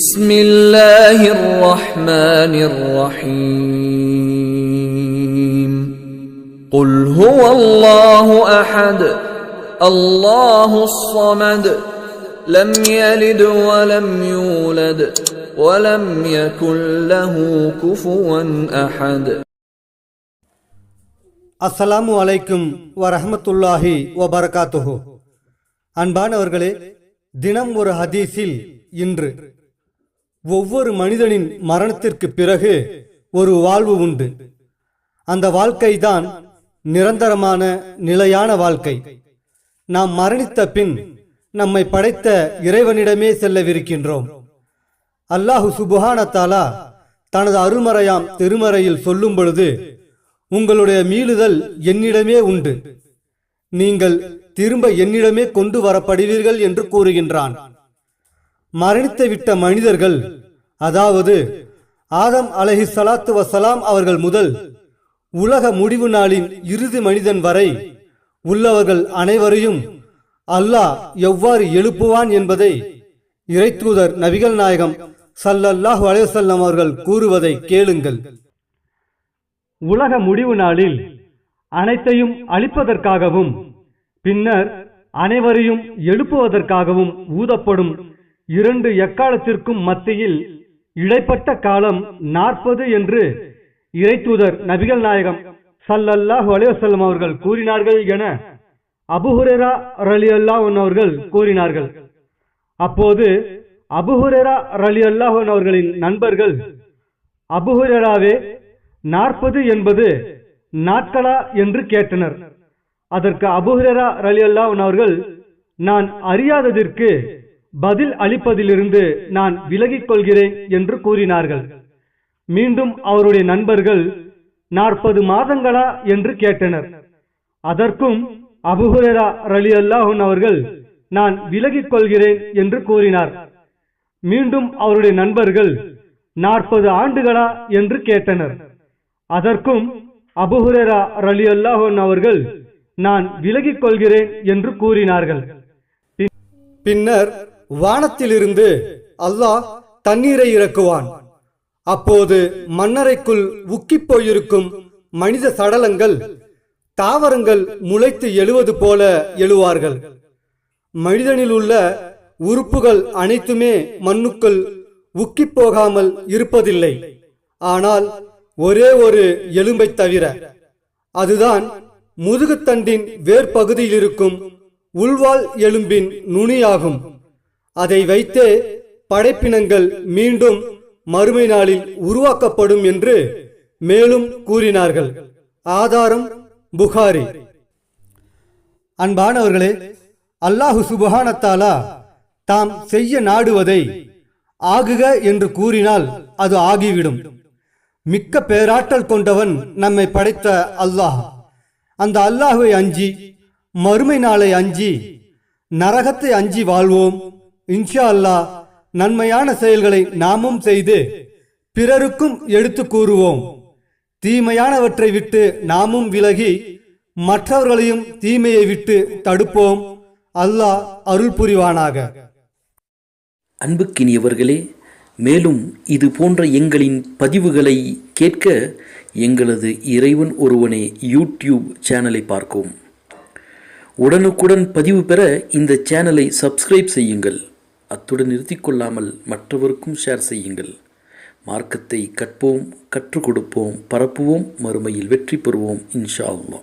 بسم الله الرحمن الرحيم قل هو الله احد الله الصمد لم يلد ولم يولد ولم يكن له كفوا احد அஸ்ஸலாமு அலைக்கும் வரஹ்மத்துல்லாஹி வபரகாத்துஹு அன்பானவர்களே தினம் ஒரு ஹதீஸில் இன்று ஒவ்வொரு மனிதனின் மரணத்திற்கு பிறகு ஒரு வாழ்வு உண்டு. அந்த வாழ்க்கைதான் நிரந்தரமான நிலையான வாழ்க்கை. நாம் மரணித்த பின் நம்மை படைத்த இறைவனிடமே செல்லவிருக்கின்றோம். அல்லாஹு சுபுகானத்தாலா தனது அருமறையாம் திருமறையில் சொல்லும் பொழுது உங்களுடைய மீளுதல் என்னிடமே உண்டு. நீங்கள் திரும்ப என்னிடமே கொண்டு வரப்படுவீர்கள் என்று கூறுகின்றான். மரணித்து விட்ட மனிதர்கள் அதாவது ஆதம் அலஹி சலாத்து வசலாம் அவர்கள் முதல் உலக முடிவு நாளின் இறுதி மனிதன் வரை உள்ளவர்கள் அனைவரையும் அல்லாஹ் எவ்வாறு எழுப்புவான் என்பதை இறைத்தூதர் நபிகள் நாயகம் சல்லல்லாஹு அலைவசல்லம் அவர்கள் கூறுவதை கேளுங்கள். உலக முடிவு நாளில் அனைத்தையும் அழிப்பதற்காகவும் பின்னர் அனைவரையும் எழுப்புவதற்காகவும் ஊதப்படும் இரண்டு எக்காலத்திற்கும் மத்தியில் இடைப்பட்ட காலம் நாற்பது என்று இறைத்தூதர் நபிகள் நாயகம் சல்லல்லாஹு அலிவசல்லம் அவர்கள் கூறினார்கள் என அபுஹுரேரா ரலி அல்லாஹன் அவர்கள் கூறினார்கள். அப்போது அபுஹுரேரா ரலி அல்லாஹன் அவர்களின் நண்பர்கள் அபுஹுரேராவே நாற்பது என்பது நாட்களா? என்று கேட்டனர். அதற்கு அபுஹுரேரா ரலி அல்லாஹன் அவர்கள் நான் அறியாததற்கு பதில் அளிப்பதிலிருந்து நான் விலகிக் கொள்கிறேன் என்று கூறினார்கள். மீண்டும் அவருடைய நண்பர்கள் நாற்பது மாதங்களா? என்று கேட்டனர். அதற்கும் அபுஹுரா ரலி அல்லாஹன் அவர்கள் நான் விலகிக் கொள்கிறேன் என்று கூறினார். மீண்டும் அவருடைய நண்பர்கள் நாற்பது ஆண்டுகளா? என்று கேட்டனர். அதற்கும் அபுஹுரா ரலி அல்லாஹன் அவர்கள் நான் விலகிக் கொள்கிறேன் என்று கூறினார்கள். பின்னர் வானத்திலிருந்து அல்லாஹ் தண்ணீரை இறக்குவான். அப்போது மன்னரைக்குள் உக்கிப் போயிருக்கும் மனித சடலங்கள் தாவரங்கள் முளைத்து எழுவது போல எழுவார்கள். மனிதனில் உள்ள உறுப்புகள் அனைத்துமே மண்ணுக்குள் உக்கி போகாமல் இருப்பதில்லை. ஆனால் ஒரே ஒரு எலும்பை தவிர அதுதான் முதுகுத்தண்டின் வேர்பகுதியில் இருக்கும் உள்வாள் எலும்பின் நுனியாகும். அதை வைத்தே படைப்பினங்கள் மீண்டும் மறுமை நாளில் உருவாக்கப்படும் என்று மேலும் கூறினார்கள். ஆதாரம் புகாரி. அன்பானவர்களே அல்லாஹு சுபஹானத்தாலா தாம் செய்ய நாடுவதை ஆகுக என்று கூறினால் அது ஆகிவிடும். மிக்க பேராற்றல் கொண்டவன் நம்மை படைத்த அல்லாஹ். அந்த அல்லாஹுவை அஞ்சி மறுமை நாளை அஞ்சி நரகத்தை அஞ்சி வாழ்வோம். இன்ஷா அல்லாஹ் நன்மையான செயல்களை நாமும் செய்து பிறருக்கும் எடுத்து கூறுவோம். தீமையானவற்றை விட்டு நாமும் விலகி மற்றவர்களையும் தீமையை விட்டு தடுப்போம். அல்லாஹ் அருள் புரிவானாக. அன்புக்கினியவர்களே மேலும் இது போன்ற எங்களின் பதிவுகளை கேட்க எங்களது இறைவன் ஒருவனே யூடியூப் சேனலை பார்க்கவும். உடனுக்குடன் பதிவு பெற இந்த சேனலை சப்ஸ்கிரைப் செய்யுங்கள். அத்துடன் நிறுத்திக்கொள்ளாமல் மற்றவருக்கும் ஷேர் செய்யுங்கள். மார்க்கத்தை கற்போம் கற்றுக் கொடுப்போம் பரப்புவோம் மறுமையில் வெற்றி பெறுவோம் இன்ஷா அல்லா